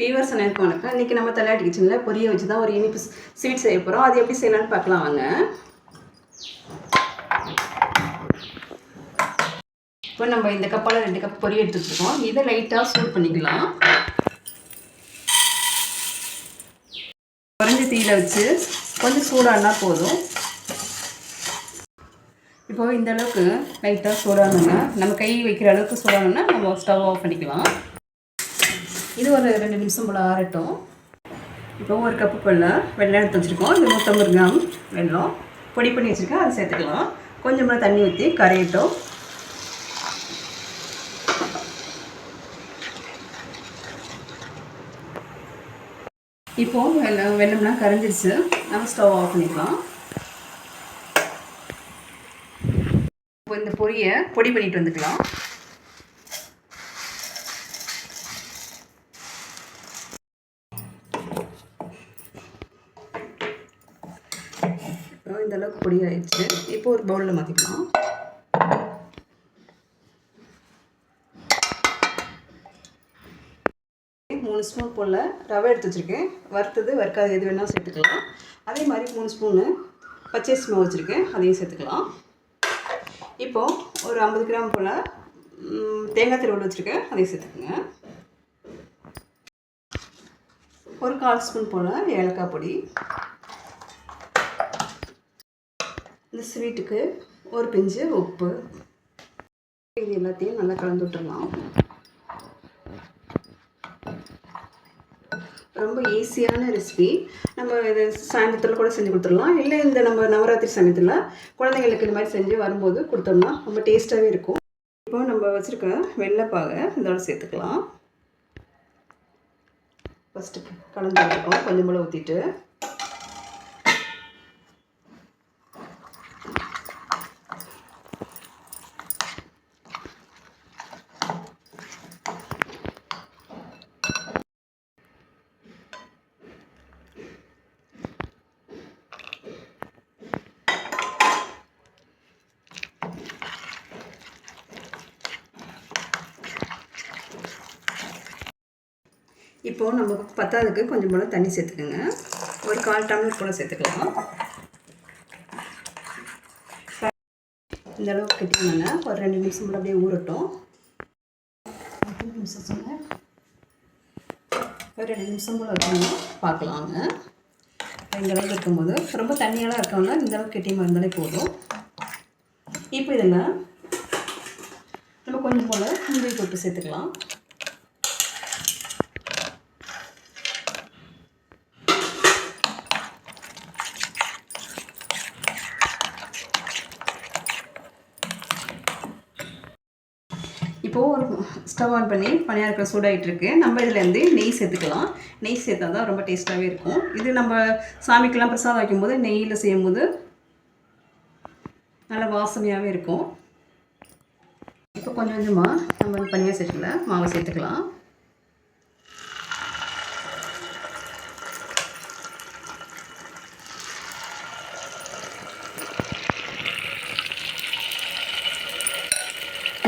Viewers அனைவருக்கும் வணக்கம் இன்றைக்கி நம்ம தலையாட்டி கிச்சனில் பொரிய வச்சு தான் ஒரு இனிப்பு ஸ்வீட் செய்ய போகிறோம் அது எப்படி செய்யலாம்னு பார்க்கலாம் வாங்க. இப்போ நம்ம இந்த கப்பால் ரெண்டு கப் பொரி எடுத்து இதை லைட்டாக சூட் பண்ணிக்கலாம். குறைஞ்ச தீயில் வச்சு கொஞ்சம் சூடானா போதும். இப்போ இந்த அளவுக்கு லைட்டாக சூடானுங்க நம்ம கை வைக்கிற அளவுக்கு சூடானுன்னா நம்ம ஸ்டவ் ஆஃப் பண்ணிக்கலாம். இது ஒரு ரெண்டு நிமிஷம் போல் ஆறட்டும். இப்போ ஒரு கப்பு போல் வெள்ளம் எடுத்து வச்சுருக்கோம். இது நூற்றம்பது கிராம் வெள்ளம். பொடி பண்ணி வச்சுருக்கேன். அதை சேர்த்துக்கலாம். கொஞ்சமாக தண்ணி ஊற்றி கரையட்டும். இப்போ வெள்ளம் வெள்ளம்லாம் கரைஞ்சிருச்சு. நம்ம ஸ்டவ் ஆஃப் பண்ணிக்கலாம். இப்போ இந்த பொரியை பொடி பண்ணிட்டு வந்துக்கலாம். இந்தளவுக்கு இந்த அளவுக்கு பொடி ஆயிடுச்சு. இப்போ ஒரு பவுலில் மாற்றிக்கலாம் மூணு ஸ்பூன் போல் ரவை எடுத்து வச்சுருக்கேன். வறுத்தது வறுக்காது எது வேணாலும் சேர்த்துக்கலாம். அதே மாதிரி மூணு ஸ்பூனு பச்சரிசி மாவு வச்சுருக்கேன். அதையும் சேர்த்துக்கலாம். இப்போது ஒரு ஐம்பது கிராம் போல் தேங்காய் திருவள்ளு வச்சுருக்கேன். அதையும் சேர்த்துக்கோங்க. ஒரு கால் ஸ்பூன் போல் ஏலக்காய் பொடி. இந்த ஸ்வீட்டுக்கு ஒரு பிஞ்சு உப்பு. இது எல்லாத்தையும் நல்லா கலந்து விட்டுடலாம் ரொம்ப ஈஸியான ரெசிபி நம்ம இது சாயந்தரத்தில் கூட செஞ்சு கொடுத்துடலாம். இல்லை இந்த நம்ம நவராத்திரி சமயத்தில் குழந்தைங்களுக்கு இந்த மாதிரி செஞ்சு வரும்போது கொடுத்தோம்னா ரொம்ப டேஸ்ட்டாகவே இருக்கும். இப்போ நம்ம வச்சுருக்க வெள்ளைப்பாகை இதோட சேர்த்துக்கலாம். ஃபஸ்ட்டு கலந்து விட்டுருக்கோம். கொஞ்சம் போல் ஊற்றிட்டு இப்போது நம்ம பத்தாவதுக்கு கொஞ்சம் போல் தண்ணி சேர்த்துக்கோங்க. ஒரு கால் டம்ளர் போல் சேர்த்துக்கலாம். இந்த அளவுக்கு கட்டிங்கன்னா ஒரு ரெண்டு நிமிஷம் போல் அப்படியே ஊறட்டும். ரெண்டு நிமிஷம் சொன்னேன் ஒரு ரெண்டு நிமிஷம் போல் இருக்கணும். பார்க்கலாங்க. இந்த அளவுக்கு இருக்கும்போது ரொம்ப தண்ணியெல்லாம் இருக்கோம்னா இந்த அளவுக்கு கெட்டியமாக இருந்தாலே போதும். இப்போ இதில் நம்ம கொஞ்சம் போல் முந்திரி தொட்டு சேர்த்துக்கலாம். இப்போது ஒரு ஸ்டவ் ஆன் பண்ணி பணியாரத்தில் சூடாகிட்டுருக்கு நம்ம இதுலேருந்து நெய் சேர்த்துக்கலாம். நெய் சேர்த்தா தான் ரொம்ப டேஸ்ட்டாகவே இருக்கும். இது நம்ம சாமிக்கெல்லாம் பிரசாதம் வைக்கும்போது நெய்யில் செய்யும்போது நல்ல வாசனையாகவே இருக்கும். இப்போ கொஞ்சம் கொஞ்சமாக நம்ம பனியார் செட்டில் மாவை சேர்த்துக்கலாம்.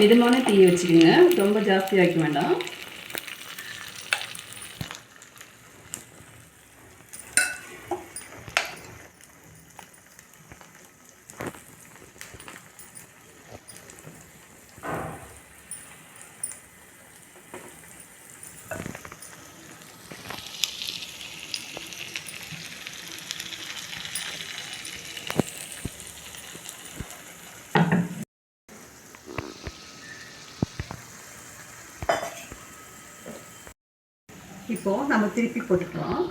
மிதமான தீயை வச்சுக்கோங்க. ரொம்ப ஜாஸ்தி ஆக்க வேண்டாம். இப்போது நம்ம திருப்பி போட்டுக்கலாம்.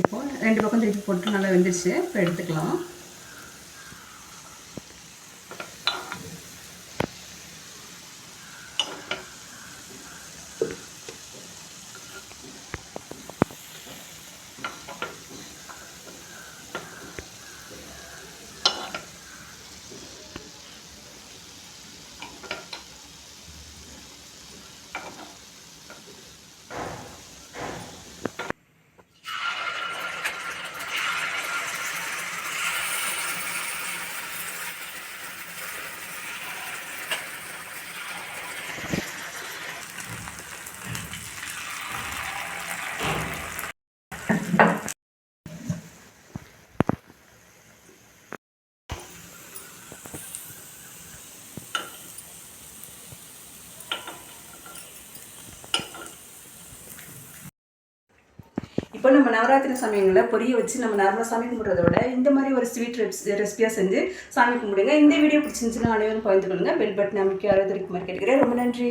இப்போது ரெண்டு பக்கம் திருப்பி போட்டு நல்லா வெந்துருச்சு. இப்போ எடுத்துக்கலாம். இப்போ நம்ம நவராத்திரி சமயங்களில் பொரிய வச்சு நம்ம நார்மலாக சாமி கும்பிட்றத விட இந்த மாதிரி ஒரு ஸ்வீட் ரெசிபியாக செஞ்சு சாமி கும்பிடுங்க. இந்த வீடியோ பிடிச்சிருந்துச்சுன்னா அனைவரும் பகிர்ந்து கொள்ளுங்கள் பெல் பட்டன் அமைக்க ஆரோக்கிய மாதிரி கேட்டுக்கிறேன். ரொம்ப நன்றி.